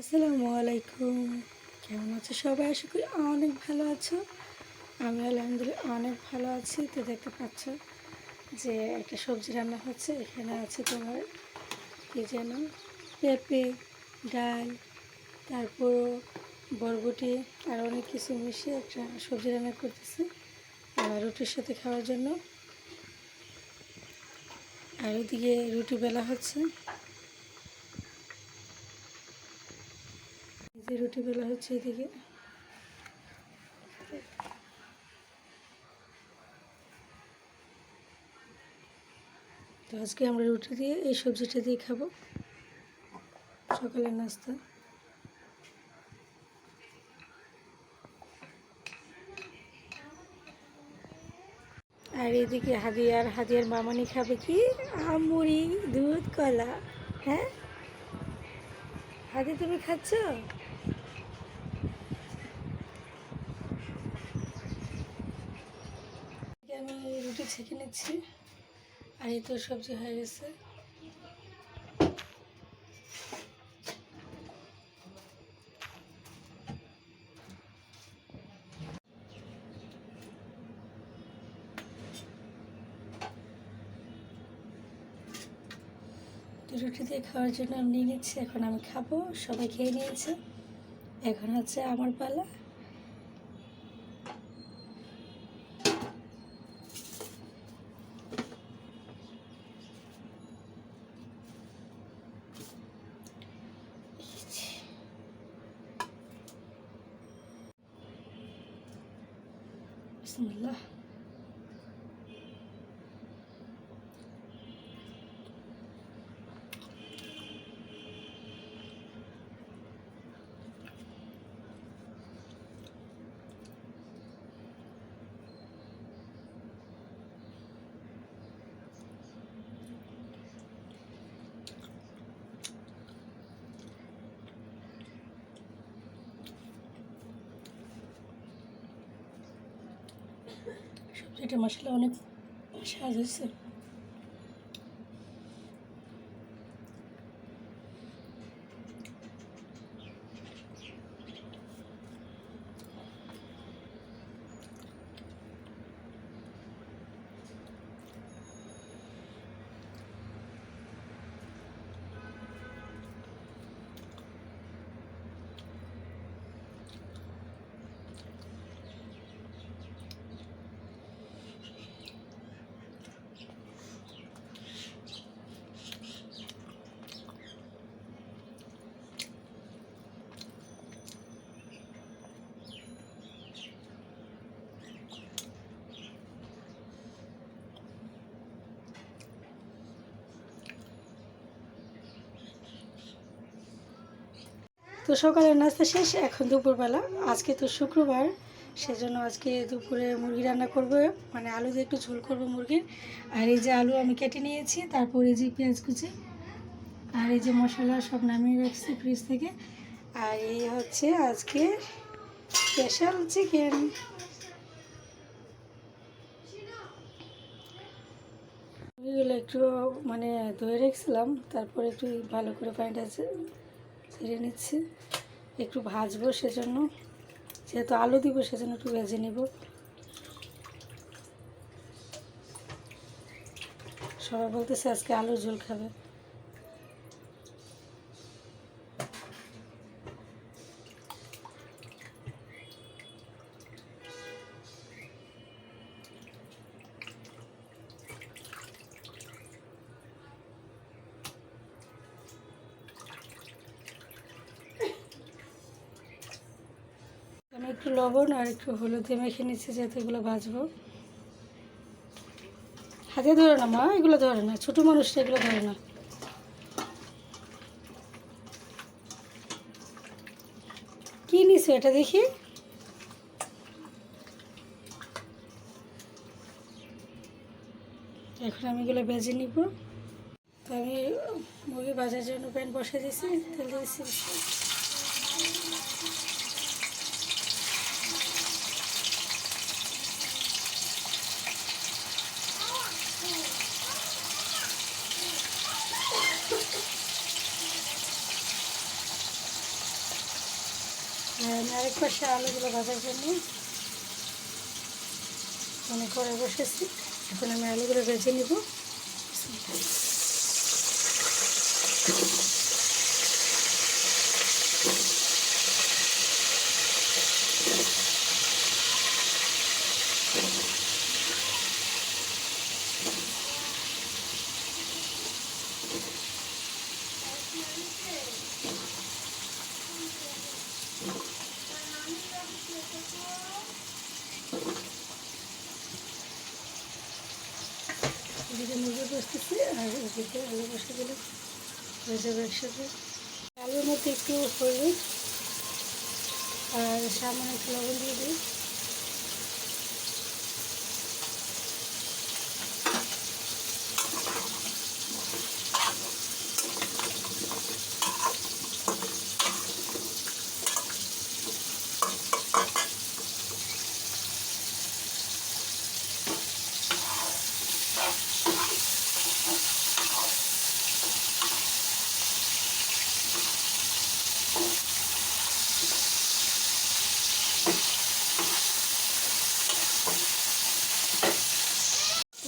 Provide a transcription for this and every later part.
আসসালামু আলাইকুম। কেমন আছো সবাই? আশা করি অনেক ভালো আছো। আমি আলহামদুলিল্লাহ অনেক ভালো আছি। তো দেখতে পাচ্ছ যে একটা সবজি রান্না হচ্ছে। এখানে আছে তোমার কি যেন? পেঁপে, ডাল, তারপর বরবটি আর অনেক কিছু মিশিয়ে একটা সবজি রান্না করতেছি রুটির সাথে খাওয়ার জন্য। আর ওদিকে রুটি বেলা হচ্ছে। যে রুটি বেলা হচ্ছে এদিকে। তো আজকে আমরা রুটি দিয়ে এই সবজিটা দিয়ে খাব। সকালের নাস্তা। আর এদিকে হাদিয়ার হাদিয়ার মামানি খাবে কি? আমুড়ি দুধ, কলা। হ্যাঁ? হাদি তুমি খাচ্ছ আমি রুটি ছেঁকে নিচ্ছি। আর এই তো সবজি হয়ে গেছে। রুটি দিয়ে খাওয়ার জন্য আমি নিয়ে নিচ্ছি, এখন আমি খাব। সবাই খেয়ে নিয়েছে। এখন হচ্ছে আমার পালা। বিসমিল্লাহ সবজিটা মশলা অনেক সাজ হয়েছে তো সকালের নাস্তা শেষ, এখন দুপুরবেলা। আজকে তো শুক্রবার, সেজন্য আজকে দুপুরে মুরগি রান্না করব মানে আলু দিয়ে একটু ঝোল করব মুরগির। আর এই যে আলু আমি কেটে নিয়েছি, তারপর এই যে পেঁয়াজ কুচি, আর এই যে মশলা সব নামিয়ে রাখছি ফ্রিজ থেকে। আর এই হচ্ছে আজকে স্পেশাল চিকেন একটু মানে ধুয়ে রেখেছিলাম, তারপরে একটু ভালো করে পানিটা ছেড়ে নিচ্ছি। একটু ভাজবো সেজন্য। যেহেতু আলু দিব সেজন্য একটু ভেজে নেব। সবাই বলতেছে আজকে আলুর ঝোল খাবে আমি একটু লবণ আর একটু হলুদ দিয়ে মেখে নিচ্ছি যাতে এগুলো ভাজবো। হাতে ধরে না মা, এগুলো ধরে না। ছোটো মানুষটা এগুলো ধরে না। কি নিছো এটা দেখি? এখন আমি এগুলো ভেজে নিব। তো আমি মুরগি ভাজার জন্য প্যান বসে দিয়েছি, তেল দিয়েছি আর আমি আরেক পাশে আলুগুলো ভাজার জন্য। মনে করে বসেছি। এখন আমি আলুগুলো ভেজে নিব এদিকে আর এদিকে আলু বসে দিলে হয়ে যাবে একসাথে। আলুর মধ্যে একটু হলুদ, আর সামান্য একটু লবণ দিয়ে দিই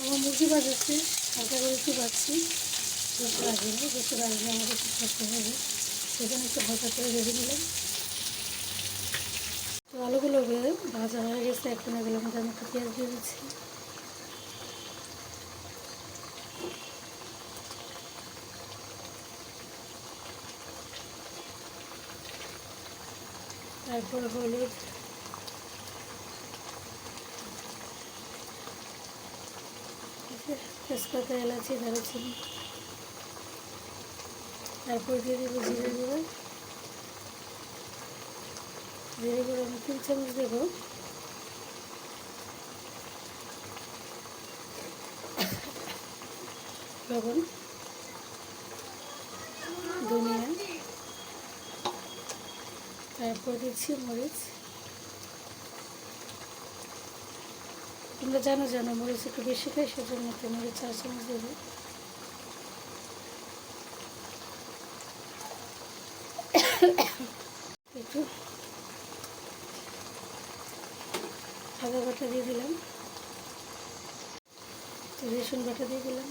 আমার মুরগি বাজাচ্ছি হালকা করে বেশি বাজবে না বেশি বাজলে আমাকে একটু করতে হবে। সেখানে একটু হালকা করে ভেজে নিলাম তো আলুগুলো ভাজা হয়ে গেছে। এখন মধ্যে আমি পেঁয়াজ দিয়ে দিচ্ছি। তারপর হলুদ। তেজপাতা এলাচি, দারুচিনি। তারপর দিয়ে দেবো জিরে গুঁড়ো। জিরে গুঁড়ো আমি তিন চামচ দেবো। লবণ, ধনিয়া। তারপর দিচ্ছি মরিচ। তোমরা জানো জানো মরিচ একটু বেশি খাই, সেজন্য তো মরিচ চার চামচ দেবে। একটু আদা বাটা দিয়ে দিলাম। একটু রসুন বাটা দিয়ে দিলাম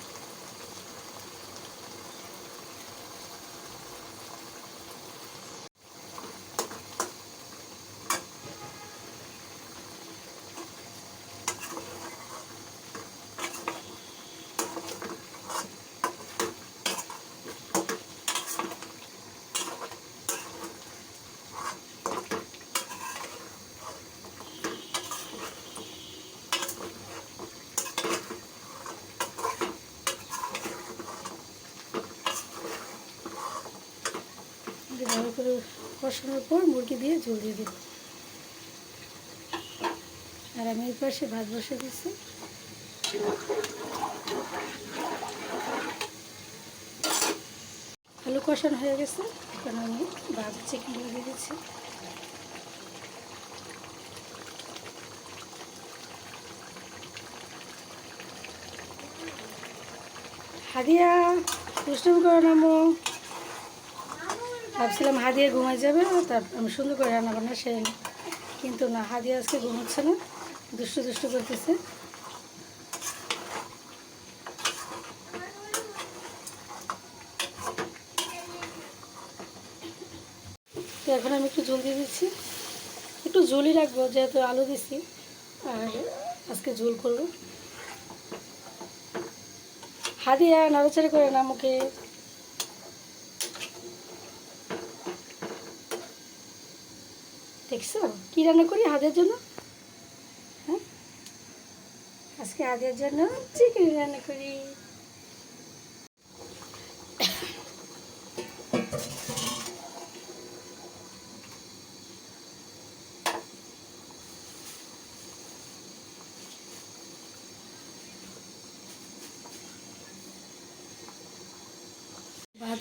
দিয়ে ভালো করে কষানোর পর মুরগি দিয়ে ঝোল দিয়ে দেব। আর আমি এই পাশে ভাত বসে দিচ্ছি আলু কষানো হয়ে গেছে। এখন আমি ভাত চিকেনগুলো দিয়ে দিচ্ছি। হাদিয়া, দুষ্টুমি করে নামো ভাবছিলাম হাদিয়া ঘুমাই যাবে তার, আমি সুন্দর করে রান্না বান্না সেরে নিই। কিন্তু না, হাদিয়া আজকে ঘুমাচ্ছে না, দুষ্টু দুষ্টু করতেছে। তো এখন আমি একটু জল দিয়ে দিচ্ছি। একটু জলই রাখব, যেহেতু আলু দিছি, আর আজকে ঝোল করব। হাদিয়া নাড়াচাড়ি করে না, মুখে দেখছ? কী রান্না করি হাতের জন্য? হ্যাঁ? আজকে হাতের জন্য চিকেন রান্না করি।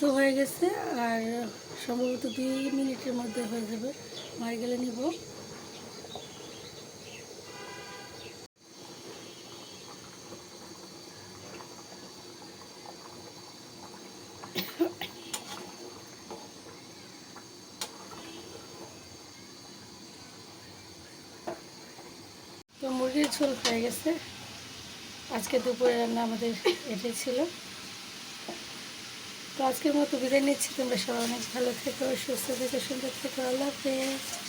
তো হয়ে গেছে আর সম্ভবত দুই মিনিটের মধ্যে হয়ে যাবে। নারকেলে নিব। তো মুরগির ঝোল হয়ে গেছে। আজকে দুপুরে রান্না আমাদের এটাই ছিল। তো আজকের মতো বিদায় নিচ্ছি। তোমরা সবাই অনেক ভালো থেকো, সুস্থ থেকো, সুন্দর থেকো। আল্লাহ হাফেজ।